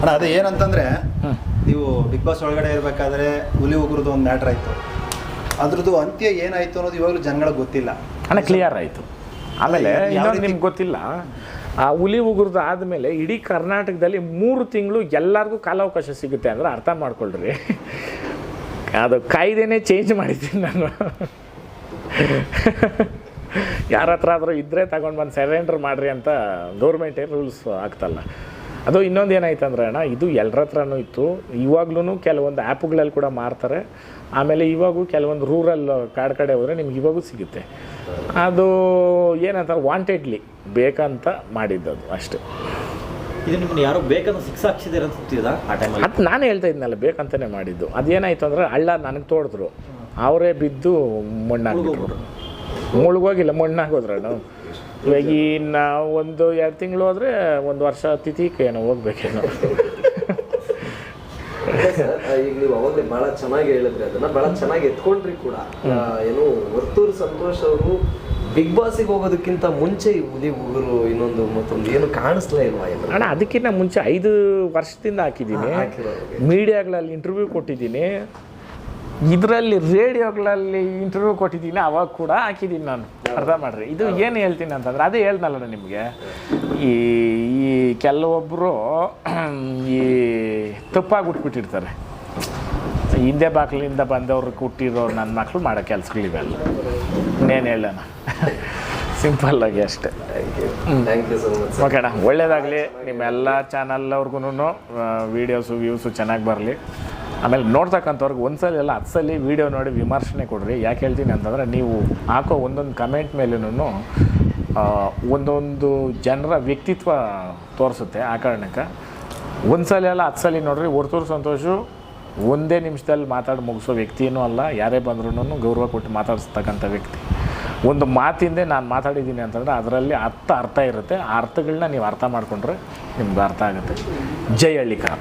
ಅಣ್ಣ ಅದೇ ಏನಂತಂದ್ರೆ ನೀವು ಬಿಗ್ ಬಾಸ್ ಒಳಗಡೆ ಇರಬೇಕಾದ್ರೆ ಹುಲಿ ಉಗುರದು ಒಂದು ಮ್ಯಾಟ್ರ್ ಆಯಿತು. ಅದ್ರದ್ದು ಅಂತ್ಯ ಏನಾಯ್ತು ಅನ್ನೋದು ಇವಾಗಲೂ ಜನಗಳಿಗೆ ಗೊತ್ತಿಲ್ಲ. ಅಣ್ಣ ಕ್ಲಿಯರ್ ಆಯಿತು. ಆಮೇಲೆ ಇನ್ನೊಂದು ನಿಮ್ಗೆ ಗೊತ್ತಿಲ್ಲ ಆ ಹುಲಿ ಉಗುರ್ದು ಆದಮೇಲೆ ಇಡೀ ಕರ್ನಾಟಕದಲ್ಲಿ ಮೂರು ತಿಂಗಳು ಎಲ್ಲರಿಗೂ ಕಾಲಾವಕಾಶ ಸಿಗುತ್ತೆ ಅಂದ್ರೆ ಅರ್ಥ ಮಾಡ್ಕೊಳ್ರಿ. ಅದು ಕಾಯ್ದೆನೇ ಚೇಂಜ್ ಮಾಡಿದ್ದೀನಿ ನಾನು. ಯಾರ ಹತ್ರ ಆದರೂ ಇದ್ದರೆ ತಗೊಂಡು ಬಂದು ಸರೆಂಡರ್ ಮಾಡಿರಿ ಅಂತ ಗೌರ್ಮೆಂಟೇ ರೂಲ್ಸ್ ಆಗ್ತಲ್ಲ. ಅದು ಇನ್ನೊಂದು ಏನಾಯ್ತು ಅಂದ್ರೆ ಅಣ್ಣ ಇದು ಎಲ್ಲರ ಹತ್ರನೂ ಇತ್ತು. ಇವಾಗ್ಲೂ ಕೆಲವೊಂದು ಆ್ಯಪ್ಗಳಲ್ಲಿ ಕೂಡ ಮಾರ್ತಾರೆ. ಆಮೇಲೆ ಇವಾಗೂ ಕೆಲವೊಂದು ರೂರಲ್ ಕಾಡ್ ಕಡೆ ಹೋದರೆ ನಿಮ್ಗೆ ಇವಾಗೂ ಸಿಗುತ್ತೆ. ಅದು ಏನಂತಾರೆ ವಾಂಟೆಡ್ಲಿ ಬೇಕಂತ ಮಾಡಿದ್ದದು ಅಷ್ಟೆ. ಇದು ನಿಮ್ಮನ್ನ ಯಾರೋ ಬೇಕಂತ ಸಿಕ್ಸ್ ಅಂತ ಆ ಟೈಮಲ್ಲಿ ಅದು ನಾನು ಹೇಳ್ತಾ ಇದ್ನಲ್ಲ ಬೇಕಂತಲೇ ಮಾಡಿದ್ದು. ಅದೇನಾಯ್ತು ಅಂದ್ರೆ ಹಳ್ಳ ನನಗೆ ತೋಡಿದ್ರು. ಅವರೇ ಬಿದ್ದು ಮಣ್ಣಾಗ್ಬಿಟ್ರು ಮುಳುಗೋಗಿಲ್ಲ ಮಣ್ಣಾಗೋದ್ರಣ್ಣ. ಇವಾಗ ಇನ್ನು ಒಂದು ಎರಡು ತಿಂಗಳು ಹೋದರೆ ಒಂದು ವರ್ಷ ಅತಿಥಿಕ ಏನೋ ಹೋಗ್ಬೇಕೇನೋ. ಈಗ ನೀವು ಅವಾಗಲೇ ಬಹಳ ಚೆನ್ನಾಗಿ ಹೇಳಿದ್ರಿ ಅದನ್ನ ಬಹಳ ಚೆನ್ನಾಗಿ ಎತ್ಕೊಂಡ್ರಿ ಕೂಡ. ಏನು ವರ್ತೂರು ಸಂತೋಷ್ ಅವರು ಬಿಗ್ ಬಾಸಿಗೆ ಹೋಗೋದಕ್ಕಿಂತ ಮುಂಚೆ ಹುಲಿ ಉಗುರು ಇನ್ನೊಂದು ಮತ್ತೊಂದು ಏನು ಕಾಣಿಸ್ಲೇ ಇಲ್ವಾ ಅಣ್ಣ ಅದಕ್ಕಿಂತ ಮುಂಚೆ ಐದು ವರ್ಷದಿಂದ ಹಾಕಿದ್ದೀನಿ. ಮೀಡಿಯಾಗಳಲ್ಲಿ ಇಂಟರ್ವ್ಯೂ ಕೊಟ್ಟಿದ್ದೀನಿ. ಇದರಲ್ಲಿ ರೇಡಿಯೋಗಳಲ್ಲಿ ಇಂಟರ್ವ್ಯೂ ಕೊಟ್ಟಿದ್ದೀನಿ ಅವಾಗ ಕೂಡ ಹಾಕಿದ್ದೀನಿ ನಾನು. ಅರ್ಥ ಮಾಡ್ರಿ. ಇದು ಏನು ಹೇಳ್ತೀನಿ ಅಂತಂದ್ರೆ ಅದೇ ಹೇಳ್ದಲ್ಲ ನಿಮಗೆ. ಈ ಈ ಕೆಲವೊಬ್ಬರು ಈ ತಪ್ಪಾಗಿ ಉಟ್ಬಿಟ್ಟಿರ್ತಾರೆ. ಹಿಂದೆ ಬಾಗಿಲಿಂದ ಬಂದವ್ರು ಹುಟ್ಟಿರೋ ನನ್ನ ಮಕ್ಕಳು ಮಾಡೋ ಕೆಲಸಗಳಿವೆಲ್ಲ ಇನ್ನೇನು ಹೇಳೋಣ? ಸಿಂಪಲ್ಲಾಗಿ ಅಷ್ಟೇ. Thank you so much okay ಅಣ್ಣ ಒಳ್ಳೇದಾಗಲಿ. ನಿಮ್ಮೆಲ್ಲ ಚಾನಲ್ ಅವ್ರಿಗೂ ವೀಡಿಯೋಸು ವ್ಯೂಸು ಚೆನ್ನಾಗಿ ಬರಲಿ. ಆಮೇಲೆ ನೋಡ್ತಕ್ಕಂಥವ್ರಿಗೆ ಒಂದ್ಸಲ ಎಲ್ಲ ಹತ್ತು ಸಲ ವೀಡಿಯೋ ನೋಡಿ ವಿಮರ್ಶನೆ ಕೊಡ್ರಿ. ಯಾಕೆ ಹೇಳ್ತೀನಿ ಅಂತಂದರೆ ನೀವು ಹಾಕೋ ಒಂದೊಂದು ಕಮೆಂಟ್ ಮೇಲೂ ಒಂದೊಂದು ಜನರ ವ್ಯಕ್ತಿತ್ವ ತೋರಿಸುತ್ತೆ ಆ ಕಾರಣಕ್ಕೆ. ಒಂದ್ಸಲ ಎಲ್ಲ ಹತ್ತು ಸಲ ನೋಡ್ರಿ, ಹೊರ್ತೂರು ಸಂತೋಷು, ಒಂದೇ ನಿಮಿಷದಲ್ಲಿ ಮಾತಾಡಿ ಮುಗಿಸೋ ವ್ಯಕ್ತಿಯೂ ಅಲ್ಲ, ಯಾರೇ ಬಂದ್ರೂ ಗೌರವ ಕೊಟ್ಟು ಮಾತಾಡಿಸ್ತಕ್ಕಂಥ ವ್ಯಕ್ತಿ. ಒಂದು ಮಾತಿಂದೆ ನಾನು ಮಾತಾಡಿದ್ದೀನಿ ಅಂತಂದರೆ ಅದರಲ್ಲಿ ಅರ್ಥ ಅರ್ಥ ಇರುತ್ತೆ. ಆ ಅರ್ಥಗಳನ್ನ ನೀವು ಅರ್ಥ ಮಾಡಿಕೊಂಡ್ರೆ ನಿಮ್ಗೆ ಅರ್ಥ ಆಗುತ್ತೆ. ಜೈ ಹಳ್ಳಿಕಾರ.